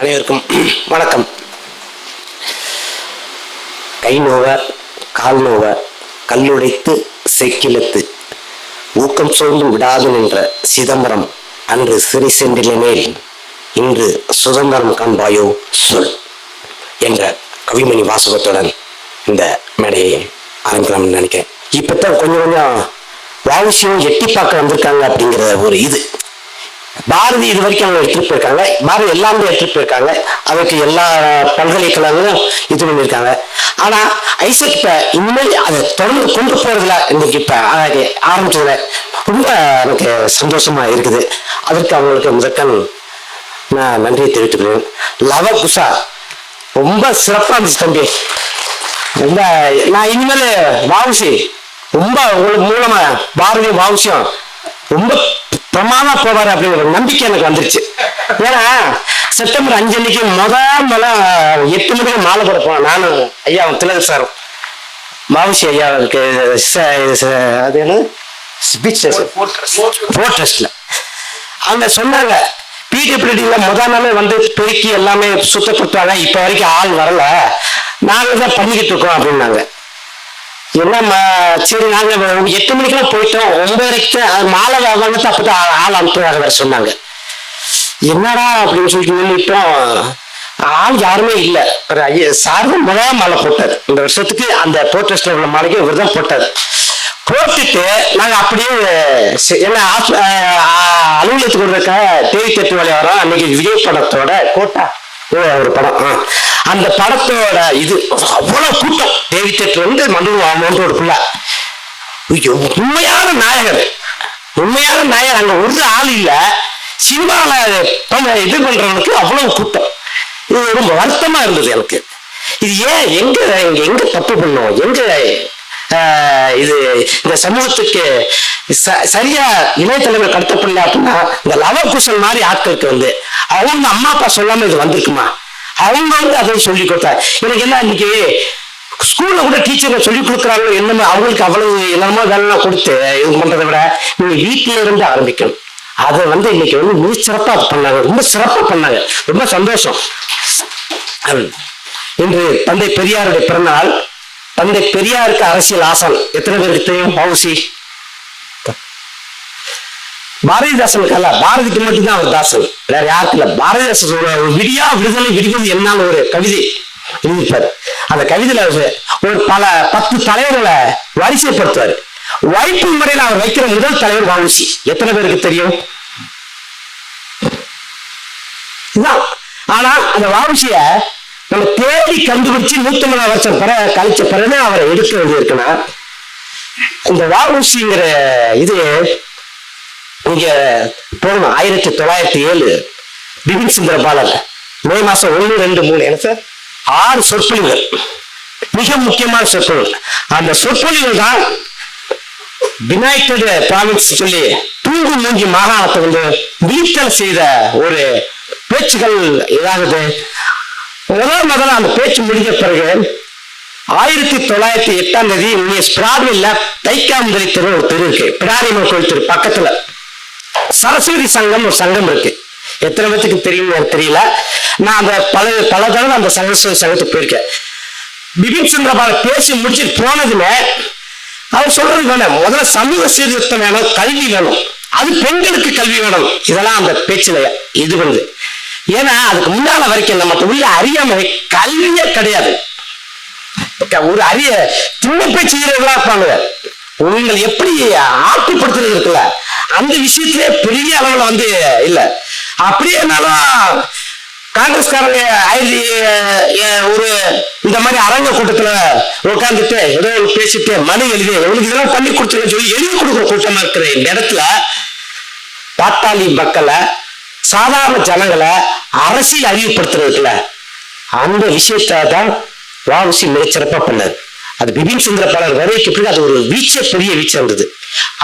அனைவருக்கும் வணக்கம். கை நோவ கால் நோவ கல்லுடைத்து செக்கிலத்து ஊக்கம் சோர்ந்து விடாது நின்ற சிதம்பரம் அன்று சிறை சென்றிலமேல் இன்று சுதந்திரம் காண்பாயோ சொல் என்ற கவிமணி வாசகத்துடன் இந்த மேடையை ஆரம்பிக்கலாம்னு நினைக்கிறேன். இப்பதான் கொஞ்சம் கொஞ்சம் வாவுசியம் எட்டி பார்க்க வந்திருக்காங்க அப்படிங்கிற ஒரு இது. பாரதி இது வரைக்கும் அவங்க எடுத்துட்டு போயிருக்காங்க. பாரதி எல்லாமே எடுத்துட்டு போயிருக்காங்க. அவருக்கு எல்லா பல்கலைக்கழகங்களும் இது பண்ணியிருக்காங்க. ஆனா ஐசக் இப்ப இனிமேல் அதை தொடர்ந்து கொண்டு போறதுல இன்னைக்கு இப்ப ஆ- ஆரம்பிச்சதுல ரொம்ப எனக்கு சந்தோஷமா இருக்குது. அதற்கு அவங்களுக்கு முதற்கண் நான் நன்றியை தெரிவித்துக்கிறேன் லவ குஷா ரொம்ப சிறப்பாக இருந்துச்சு தம்பி. ரொம்ப நான் இனிமேல் வாவுசி ரொம்ப உங்களுக்கு மூலமா பாரதி வாவுசியம் ரொம்ப பிரமாதமா போவாரு அப்படிங்கிற ஒரு நம்பிக்கை எனக்கு வந்துருச்சு. ஏன்னா செப்டம்பர் அஞ்சு அன்னைக்கு முத முத எட்டு மணிக்கு மாலை போடப்போம் நானும் ஐயா திலக சாரும். வாவுசி ஐயாவுக்கு ச- ச- அது என்ன? ஸ்பீச் ஃபோர்ட்ரஸ்ட்ல அவங்க சொன்னாங்க பிடபிள்யூடியில முத நாளே வந்து பெருக்கி எல்லாமே சுத்தப்படுத்துவாங்க. இப்ப வரைக்கும் ஆள் வரல. நாங்க தான் பண்ணிக்கிட்டு இருக்கோம் அப்படின்னாங்க. என்னம்மா? சரி நாங்க எட்டு மணிக்கெல்லாம் போயிட்டோம். ஒன்பதரைக்கு மாலை வந்துட்டு அப்பதான் ஆள் ஆள் அனுப்புறாங்க வேற சொன்னாங்க. என்னடா அப்படின்னு சொல்லிட்டு நின்றுட்டோம் ஆள் யாருமே இல்லை. ஒரு ஐயா சார் தான் முதல் மாலை போட்டார். இந்த வருஷத்துக்கு அந்த போர்ட்ரஸ்ட்ல உள்ள மாலைக்கு இவர் தான் போட்டார். போட்டுட்டு நாங்க அப்படியே செ- என்ன அலுவலகத்துக்கு இருக்க தேவி தட்டு வழி வரோம் அன்னைக்கு விஜய் படத்தோட கோட்டா ஒரு படம். அந்த படத்தோட இது அவ்வளவு கூட்டம். தேவி தேட்டர் வந்து மண்டபம் ஒரு ஐயோ, உண்மையான நாயகர். உண்மையான நாயகர். அங்க ஒரு ஆள் இல்ல. சினிமால பண்ண- இது பண்றவனுக்கு அவ்வளவு கூட்டம். இது ரொம்ப வருத்தமா இருந்தது எனக்கு. இது ஏன் எங்க எங்க எங்க தப்பு பண்ணோம்? எங்க இது இந்த சமூகத்துக்கு ச- சரியா இணையதளங்கள் கடத்தப்படல அப்படின்னா இந்த லவகுசல் மாதிரி ஆட்களுக்கு வந்து அவங்க அம்மா அப்பா சொல்லாம இது வந்திருக்குமா? அவங்க வந்து அதை சொல்லி கொடுத்தா. எனக்கு என்ன இன்னைக்கு ஸ்கூல்ல கூட டீச்சர் சொல்லி கொடுக்குறாங்களோ என்னமோ அவங்களுக்கு அவ்வளவு என்னமோ வேலைலாம் கொடுத்து இது பண்றதை விட நீங்க வீட்டில இருந்து ஆரம்பிக்கணும். அதை வந்து இன்னைக்கு வந்து மிக சிறப்பா பண்ணாங்க. ரொம்ப சிறப்பா பண்ணாங்க. ரொம்ப சந்தோஷம். இன்று தந்தை பெரியாருடைய பிறந்தநாள். தந்தை பெரியாருக்கு அரசியல் ஆசான் எத்தனை பேருக்கு தெரியும்? பவுசி பாரதிதாசன் அல்ல பாரதிக்கு மட்டும்தான் அவர் தாசன். வேற யாருக்கு இல்ல. பாரதிதாசன் ஒரு விடியா விடுதலை விடுவது என்னால் ஒரு கவிதை எழுதிப்பாரு அந்த கவிதையில அவரு ஒரு பல பத்து தலைவர்களை வரிசைப்படுத்துவாரு. வைப்பு முறையில் அவர் வைக்கிற முதல் தலைவர் வவுசி எத்தனை பேருக்கு தெரியும்? ஆனா அந்த வவுசிய நம்ம தேடி கண்டுபிடிச்சு நூத்தி ஐம்பது வருஷம் பிற கழிச்ச பிறகு அவரை எடுக்க வேண்டியிருக்குன்னா இந்த வாவுசிங்கிற இது இங்க போகணும். ஆயிரத்தி தொள்ளாயிரத்தி ஏழு பிபின் சுந்தர பாலர் மே மாசம் ஒண்ணு ரெண்டு மூணு என்ன சார்? ஆறு சொற்பொழிவுகள். மிக முக்கியமான சொற்பொழிவு. அந்த சொற்பொழிவுகள் தான் யுனைடெட் ப்ராவின்ஸ் சொல்லி தூங்கு மூங்கி மாகாணத்தை வந்து வீழ்த்தல் செய்த ஒரு பேச்சுகள் ஏதாவது முதல் முதல்ல அந்த பேச்சு முடிஞ்ச பிறகு ஆயிரத்தி தொள்ளாயிரத்தி எட்டாம் தேதி இங்கே ஸ்பிராட்வில்ல தைக்காமுதலி தெரு ஒரு தெரு இருக்கு. பிடாரிமன் கோயில் தெரு பக்கத்துல. சரஸ்வதி சங்கம் ஒரு சங்கம் இருக்கு. எத்தனை பேத்துக்கு தெரியும் எனக்கு தெரியல. நான் அந்த பல பல தடவை அந்த சரஸ்வதி சங்கத்துக்கு போயிருக்கேன். பிபின் சந்திரபால பேசி முடிச்சுட்டு போனதுல அவர் சொல்றது வேணும். முதல்ல சமூக சீர்திருத்தம் வேணும் கல்வி வேணும். அது பெண்களுக்கு கல்வி வேணும். இதெல்லாம் அந்த பேச்சுல இது பண்ணுது. ஏன்னா அதுக்கு முன்னால வரைக்கும் நம்ம உள்ள அறியாமை கல்வியே கிடையாது. ஒரு அரிய துணிப்பை செய்யறவங்களா இருப்பாங்க. உங்கள் எப்படி ஆட்டுப்படுத்துறது இருக்குல்ல அந்த விஷயத்திலே பெரிய அளவுல வந்து இல்ல. அப்படியேனாலும் காங்கிரஸ்காரங்க ஆயிரத்தி ஒரு இந்த மாதிரி அரங்க கூட்டத்துல உட்காந்துட்டு ஏதோ பேசிட்டு மனு எழுதி உங்களுக்கு இதெல்லாம் பண்ணி கொடுத்துருக்கேன்னு சொல்லி எழுதி கொடுக்குற கூட்டமா இருக்கிற இந்த இடத்துல பாட்டாளி மக்களை சாதாரண ஜனங்களை அரசியல் அறிவுப்படுத்துறதுக்குல அந்த விஷயத்தை தான் வாவுசி மிகச்சிறப்பா பண்ணார். அது பிபின் சுந்தர பாலர் வருகைக்கு பிறகு அது ஒரு வீச்ச பெரிய வீச்சம் இருந்தது.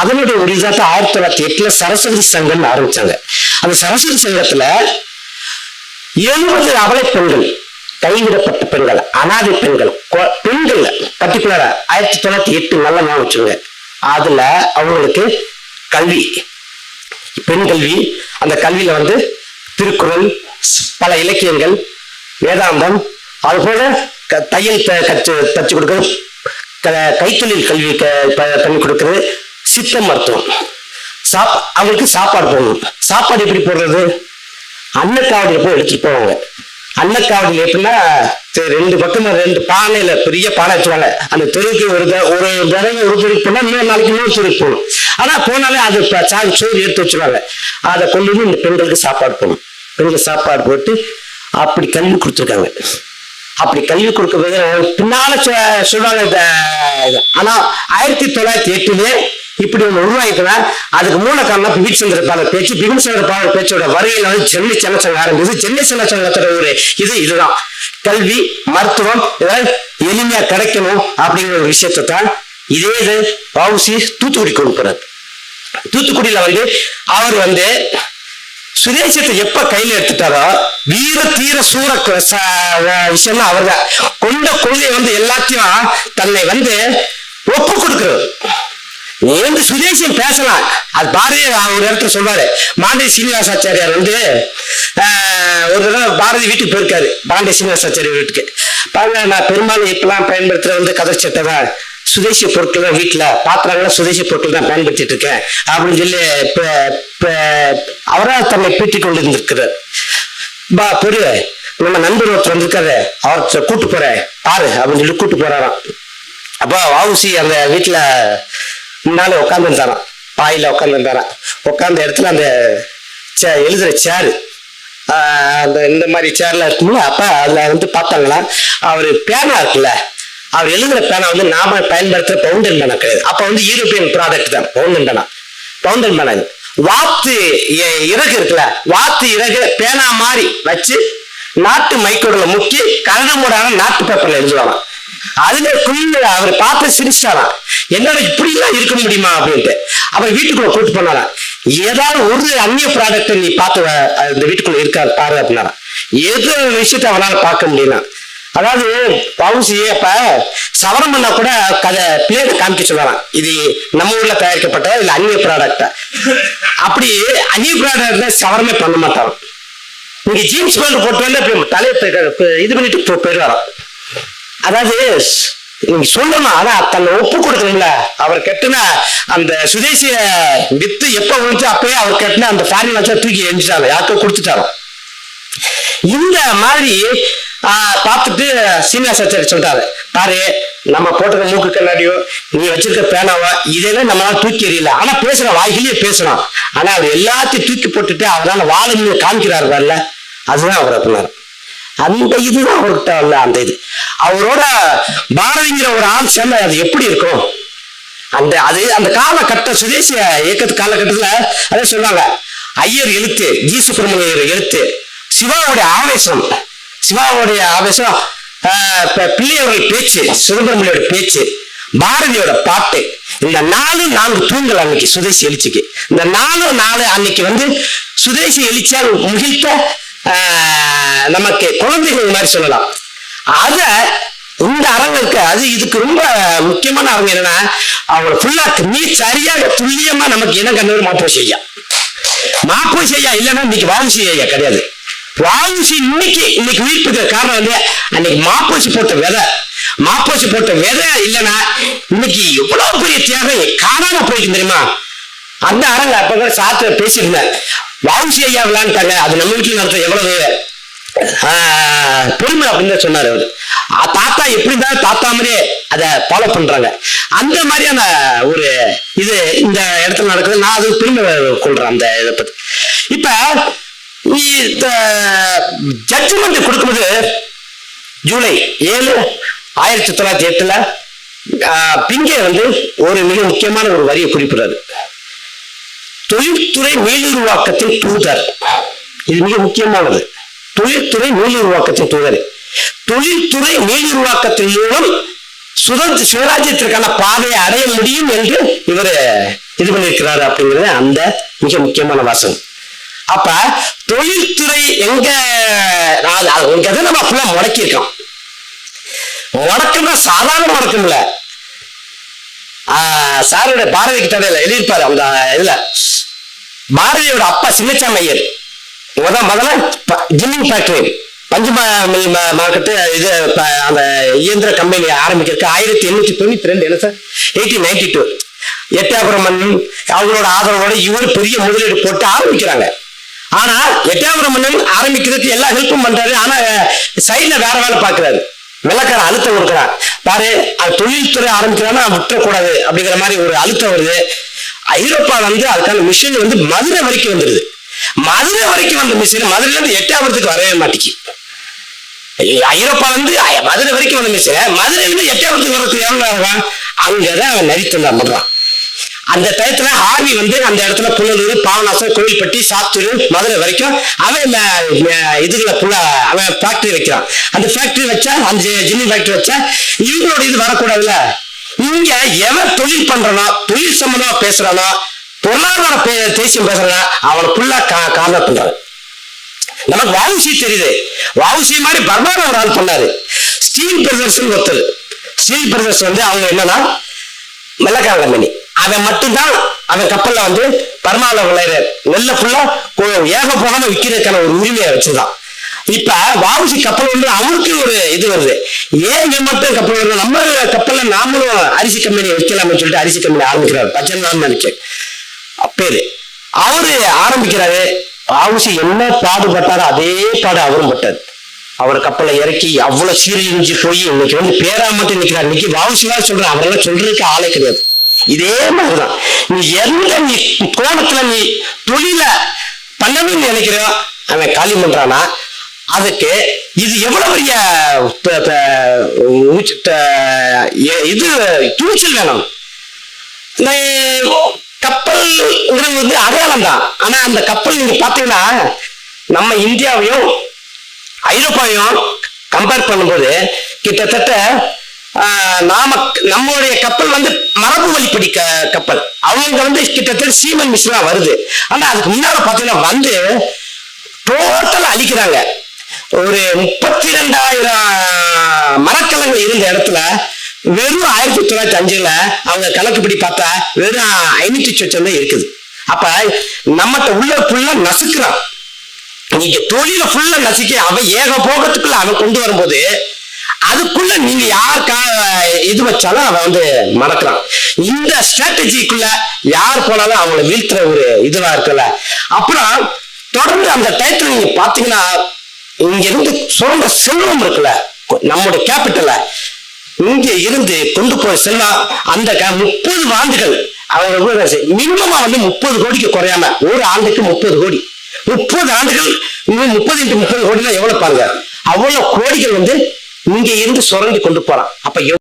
அதனுடைய ஒரு இதாக ஆயிரத்தி தொள்ளாயிரத்தி எட்டுல சரஸ்வதி சங்கம்னு ஆரம்பிச்சாங்க. அந்த சரஸ்வதி சங்கத்துல எழுபது அவலை பெண்கள் கைவிடப்பட்ட பெண்கள் அனாதை பெண்கள் பெண்கள் பர்டிகுலரா ஆயிரத்தி தொள்ளாயிரத்தி எட்டு நல்ல ஞாபகம் வச்சுங்க அதுல அவங்களுக்கு கல்வி பெண் கல்வி அந்த கல்வியில வந்து திருக்குறள் பல இலக்கியங்கள் வேதாந்தம் அதுபோல க- தையல் கற்று தச்சு கொடுக்கறது. க- கைத்தொழில் கல்வி பண்ணி கொடுக்கறது. சித்த மருத்துவம். சாப் அவங்களுக்கு சாப்பாடு போடணும். சாப்பாடு எப்படி போடுறது? அன்னக்காவடியில் போய் எடுத்துட்டு போவாங்க. அன்னக்காவடியில் எப்படின்னா ரெண்டு பக்கமும் ரெண்டு பானையில பெரிய பானை வச்சுருவாங்க. அந்த தெருக்கு ஒரு ஒரு தடவை ஒரு தெருக்கு போனா இன்னொரு நாளைக்கு இன்னொரு தெருக்கு போகணும். ஆனா போனாலே அது ப- சோறு எடுத்து வச்சிருவாங்க. அதை கொண்டு வந்து இந்த பெண்களுக்கு சாப்பாடு போகணும் பெண்கள் சாப்பாடு போட்டு அப்படி கல்வி கொடுத்துருக்காங்க. அப்படி கல்வி கொடுக்க பின்னால சொ- சொல்றாங்க இந்த இது. ஆனா ஆயிரத்தி தொள்ளாயிரத்தி எட்டுலயே இப்படி ஒன்று உருவாக்கினா அதுக்கு மூல காரணம் பிபிச்சந்திர பாலர் பேச்சு. பிபிச்சந்திர பாலர் பேச்சோட வருகையில வந்து சென்னை சென்னச்சங்கம் ஆரம்பிச்சு சென்னை சனசங்கத்தோட ஒரு இது இதுதான். கல்வி மருத்துவம் இதெல்லாம் எளிமையா கிடைக்கணும் அப்படிங்கிற ஒரு விஷயத்தை தான் இதே இது வவுசி தூத்துக்குடி கொண்டு போறாரு. தூத்துக்குடியில வந்து அவர் வந்து சுதேசத்தை எப்ப கையில எடுத்துட்டாரோ வீர தீர சூர ச- விஷயம்னா அவர்தான். கொண்ட கொள்கை வந்து எல்லாத்தையும் தன்னை வந்து ஒப்பு கொடுக்கிறது நீ வந்து சுதேசியம் பேசலாம்? அது பாரதி ஒரு இடத்துல சொல்றாரு. மாண்டி சீனிவாசாச்சாரியார் வந்து ஒரு தடவை பாரதி வீட்டுக்கு போயிருக்காரு. பாண்டிய சீனிவாசாச்சாரியார் வீட்டுக்கு. பாருங்க நான் பெரும்பாலும் இப்பெல்லாம் பயன்படுத்துற வந்து கதர் சட்டை தான். சுதேசிய பொருட்கள் தான் வீட்டில் பாத்திரங்கள்லாம் சுதேசி பொருட்கள் தான் பயன்படுத்திட்டு இருக்கேன். அப்படின்னு சொல்லி இப்போ இப்ப அவரா தன்னை பீட்டிக் கொண்டு இருந்திருக்கிறார் பா பெரிய நம்ம நண்பர் ஒருத்தர் வந்திருக்காரு. அவர்கிட்ட கூட்டு போறேன். பாரு அப்படின்னு சொல்லி கூட்டு போறாராம். அப்போ வாவுசி அந்த வீட்டில் முன்னால உட்காந்துருந்தாராம் பாயில் பாயில உட்காந்த இடத்துல அந்த சே- எழுதுற சேரு அந்த இந்த மாதிரி சேர்லாம் இருக்கும்போது அப்போ அதில் வந்து பார்த்தாங்கன்னா அவர் பேனா இருக்குல்ல அவர் எழுதுகிற பேனா வந்து நாம பயன்படுத்துகிற பவுண்டன் பேனா கிடையாது. அப்போ வந்து யூரோப்பியன் ப்ராடக்ட் தான் பவுண்டன் பேனா பவுண்டன் பேனா இது. வாத்து இறகு இருக்குல்ல வாத்து இறகு பேனா மாதிரி வச்சு நாட்டு மைக்கோடில் முக்கி கலனமோடான நாட்டு பேப்பரில் எழுதுவாங்க அதுலேயே குழந்தை அவர் பார்த்து சிரிச்சிட்டாராம் என்னால இப்படி எல்லாம் இருக்க முடியுமா? அப்படின்ட்டு. அவர் வீட்டுக்குள்ள கூட்டு போனாராம். ஏதாவது ஒரு அந்நிய ப்ராடக்ட் நீ பார்த்து இந்த அந்த வீட்டுக்குள்ள இருக்கா பாரு அப்படின்னாராம். எது விஷயத்த அவனால பார்க்க முடியல. அதாவது பவுசி அப்ப சவரம் பண்ணா கூட கதை பிளேட் காமிக்க சொல்லலாம் இது நம்ம ஊர்ல தயாரிக்கப்பட்ட இல்ல அந்நிய ப்ராடக்ட் அப்படி அந்நிய ப்ராடக்ட் சவரமே பண்ண மாட்டான் நீங்க ஜீன்ஸ் பேண்ட் போட்டு வந்து தலையை இது பண்ணிட்டு போ- போயிடுவாராம். அதாவது நீங்க சொல்லணும் ஆனா தன்னை ஒப்பு கொடுக்கணும்ல. அவர் கட்டின அந்த சுதேசிய வித்து எப்ப விழுந்து அப்பயே அவர் கட்டின அந்த ஃபாரின் வச்சா தூக்கி எரிஞ்சிட்டாங்க யாருக்கோ கொடுத்துட்டாரோ. இந்த மாதிரி பார்த்துட்டு பார்த்துட்டு சீனிவாசாச்சாரி சொல்றாரு. பாரு நம்ம போட்டிருக்க மூக்கு கண்ணாடியோ நீ வச்சிருக்க பேனாவோ இதெல்லாம் நம்மளால தூக்கி எறியல. ஆனா பேசுற வாய்கிலேயே பேசுறோம் ஆனா அவர் எல்லாத்தையும் தூக்கி போட்டுட்டு அவரால் வாழ காமிக்கிறாரு வரல அதுதான் அவர் அப்படின்னாரு. அந்த இதுதான் அவர்கிட்ட உள்ள அந்த இது. அவரோட பாரதிங்கிற ஒரு ஆள் சேர்ந்தா அது எப்படி இருக்கும்? அந்த அது அந்த காலகட்ட சுதேசிய இயக்கத்து காலகட்டத்துல அதே சொல்லுவாங்க. ஐயர் எழுத்து ஜி சுப்பிரமணியர் எழுத்து சிவாவுடைய ஆவேசம். சிவாவுடைய ஆவேசம் ஆஹ், பிள்ளையவர்கள் பேச்சு சுதந்திரமணியோட பேச்சு பாரதியோட பாட்டு. இந்த நாலு நாலு தூங்கல் அன்னைக்கு சுதேசி எழுச்சிக்கு. இந்த நாலு நாலு அன்னைக்கு வந்து சுதேசி எழுச்சியால் முகிழ்த்த நமக்கு குழந்தைகள் மாதிரி சொல்லலாம். அத இந்த அரங்குக்கு அது இதுக்கு ரொம்ப முக்கியமான அரங்கு என்னன்னா அவங்களை ஃபுல்லா நீ சரியாக துல்லியமா நமக்கு என்ன கண்ணூர் மாப்போசி ஐயா மாப்போசி ஐயா இல்லைன்னா இன்னைக்கு வாவுசி ஐயா கிடையாது. வாவுசி இன்னைக்கு இன்னைக்கு உயிர்ப்புக்கு காரணம் வந்து அன்னைக்கு மாப்போசி போட்ட விதை. மாப்போசி போட்ட விதை இல்லைன்னா இன்னைக்கு எவ்வளவு பெரிய தியாகம். காணாம போயிருக்கு தெரியுமா? அந்த அரங்க அப்ப கூட சாத்து பேசியிருந்தேன். வாவுசி ஐயா விளையாண்டாங்க அது நம்ம வீட்டில் நடத்த எவ்வளவு ஆஹ், பெருமை அப்படின்னு சொன்னார் சொன்னாரு ஆ, தாத்தா எப்படி இருந்தாலும் தாத்தா மாதிரியே அதை ஃபாலோ பண்றாங்க. அந்த மாதிரியான ஒரு இது இந்த இடத்துல நடக்குது. நான் அது பெருமை கொள்றேன் அந்த இதை பத்தி. இப்ப இந்த ஜட்ஜ்மெண்ட் கொடுக்கும்போது ஜூலை ஏழு ஆயிரத்தி தொள்ளாயிரத்தி எட்டுல ஆஹ், பிங்கே வந்து ஒரு மிக முக்கியமான ஒரு வரியை குறிப்பிடுறாரு. தொழில்துறை மேலுருவாக்கத்தின் தூதர். இது மிக முக்கியமானது. தொழில்துறை மீளுருவாக்கத்தின் தூதர். தொழில்துறை மேலுருவாக்கத்தின் மூலம் சுதந்திர சுயராஜ்யத்திற்கான பாதையை அடைய முடியும் என்று இவர் இது பண்ணியிருக்கிறாரு அப்படிங்கிறது அந்த மிக முக்கியமான வாசகம். அப்ப தொழில்துறை எங்க அது- உங்க இதை நம்ம ஃபுல்லா முடக்கியிருக்கோம். முடக்கம்னா சாதாரண முடக்கம்ல இல்ல. ஆஹ் சாரோட பாரதி கிட்ட எழுதியிருப்பாரு அந்த இதுல. பாரதியோட அப்பா சின்னச்சாமி ஐயர் முத முதல்ல ஜிம்மிங் ஃபேக்டரி பஞ்சு மில் மார்க்கெட்டு இது அந்த இயந்திர கம்பெனி ஆரம்பிக்கிறதுக்கு ஆயிரத்தி எண்ணூத்தி தொண்ணூத்தி ரெண்டு என்ன sir? Eighteen ninety two Ettayapuram மன்னன் அவங்களோட ஆதரவோட இவர் பெரிய முதலீடு போட்டு ஆரம்பிக்கிறாங்க. ஆனா எட்டயபுரம் மன்னன் ஆரம்பிக்கிறதுக்கு எல்லா ஹெல்ப்பும் பண்றாரு. ஆனா சைட்ல வேற வேலை பாக்குறாரு விளக்கார அழுத்தம் கொடுக்குறான். பாரு அது தொழில்துறை ஆரம்பிக்கிறான்னா விட்டுறக்கூடாது அப்படிங்கிற மாதிரி ஒரு அழுத்தம் வருது. ஐரோப்பா வந்து அதுக்கான மிஷின் வந்து மதுரை வரைக்கும் வந்துடுது மதுரை வரைக்கும் வந்த மிஷின் மதுரையில இருந்து எட்டாபுரத்துக்கு வரவே மாட்டேங்கி ஐரோப்பா வந்து மதுரை வரைக்கும் வந்த மிஷின் மதுரை இருந்து எட்டாபுரத்துக்கு வரதுக்கு எவ்வளவு ஆகும்? அங்கதான் அவன் நரித்தொண்டா பண்றான் அந்த டயத்துல ஆவி வந்து அந்த இடத்துல புனலூர் பாவநாசம் கோவில்பட்டி சாத்தூர் மதுரை வரைக்கும் அவன் இதுகளை புள்ள அவன் ஃபேக்டரி வைக்கிறான். அந்த ஃபேக்டரி வச்சா அந்த ஜிம்மி ஃபேக்டரி வச்சா இவங்களோட இது வரக்கூடாதுல்ல? இங்க எவன் தொழில் பண்றனா தொழில் சம்பந்தமா பேசுறானா பொருளாதார தேசியம் பேசுறானோ அவனை ஃபுல்லா காரணம் பண்றான் நமக்கு வாவுசி தெரியுது. வாவுசி மாதிரி பர்மாவில் ஒரு ஆள் பண்ணாரு. ஸ்டீல் பிரதர்ஸ் ஒருத்தர். ஸ்டீல் பிரதர்ஸ் வந்து அவங்க என்னன்னா வெள்ளக்கார மணி. அவன் மட்டும்தான் அவன் கப்பல்ல வந்து பர்மாவில் விளையிற நெல்லை ஃபுல்லா ஏக போகாம விற்கிறதுக்கான ஒரு உரிமையை வச்சுதான் இப்ப வாபசி கப்பல் வந்து அவருக்கு ஒரு இது வருது. ஏன் மட்டும் கப்பல் வருது நம்ம கப்பல்ல நாமளும் அரிசி கம்பெனி வைக்கலாம்னு சொல்லிட்டு அரிசி கம்பெனி ஆரம்பிக்கிறாரு. பச்சன்தான் நினைக்கிறேன். அப்பேரு. அவரு ஆரம்பிக்கிறாரு. வாபசி என்ன பாடுபட்டாரோ அதே பாடு அவரும் பட்டார். அவர் கப்பலை இறக்கி அவ்வளவு சீரழிஞ்சு போய் இன்னைக்கு வந்து பேரா மட்டும் நிக்கிறார். இன்னைக்கு வாவுசிலாம் சொல்றேன் அவரெல்லாம் சொல்றதுக்கு ஆளே கிடையாது. இதே மாதிரிதான். நீ எந்த நீ கோணத்துல நீ தொழில பண்ணவே நினைக்கிறியோ அவன் காலி பண்றானா? அதுக்கு இது எவ்வளவு பெரிய இது துணிச்சல் வேணும். கப்பல்ங்கிறது வந்து அடையாளம் தான். ஆனா அந்த கப்பல் நீங்க பாத்தீங்கன்னா நம்ம இந்தியாவையும் ஐரோப்பாவையும் கம்பேர் பண்ணும்போது கிட்டத்தட்ட நாம நம்மளுடைய கப்பல் வந்து மரபு வழிப்படி க கப்பல். அவங்க வந்து கிட்டத்தட்ட சீமன் மிஷினா வருது. ஆனா அதுக்கு முன்னால பாத்தீங்கன்னா வந்து டோட்டல் அழிக்கிறாங்க ஒரு முப்பத்தி ரெண்டாயிரம் மரக்கலங்கள் இருந்த இடத்துல வெறும் ஆயிரத்தி தொள்ளாயிரத்தி அஞ்சுல அவங்க கணக்குப்படி பார்த்தா வெறும் ஐநூத்தி சொச்சம் தான் இருக்குது. அப்ப நம்மகிட்ட உள்ள ஃபுல்லா நசுக்கிறான். நீங்க தொழில ஃபுல்லா நசுக்கி அவன் ஏக போகத்துக்குள்ள அவன் கொண்டு வரும்போது அதுக்குள்ள நீங்க யார் கா- இது வச்சாலும் அவன் வந்து மறக்கிறான். இந்த ஸ்ட்ராட்டஜிக்குள்ள யார் போனாலும் அவங்கள வீழ்த்துற ஒரு இதுவா இருக்குல்ல. அப்புறம் தொடர்ந்து அந்த டயத்துல நீங்க பாத்தீங்கன்னா இங்க இருந்து சுரண்ட செல்வம் இருக்குல்ல நம்முடைய கேபிட்டல இங்க இருந்து கொண்டு போய் செல்வம் அந்த முப்பது ஆண்டுகள் அவங்க மினிமமா வந்து முப்பது கோடிக்கு குறையாம ஒரு ஆண்டுக்கு முப்பது கோடி. முப்பது ஆண்டுகள் இன்னும் முப்பது இன்ட்டு முப்பது கோடினா எவ்வளவு பாருங்க. அவ்வளவு கோடிகள் வந்து இங்க இருந்து சுரண்டி கொண்டு போறான். அப்ப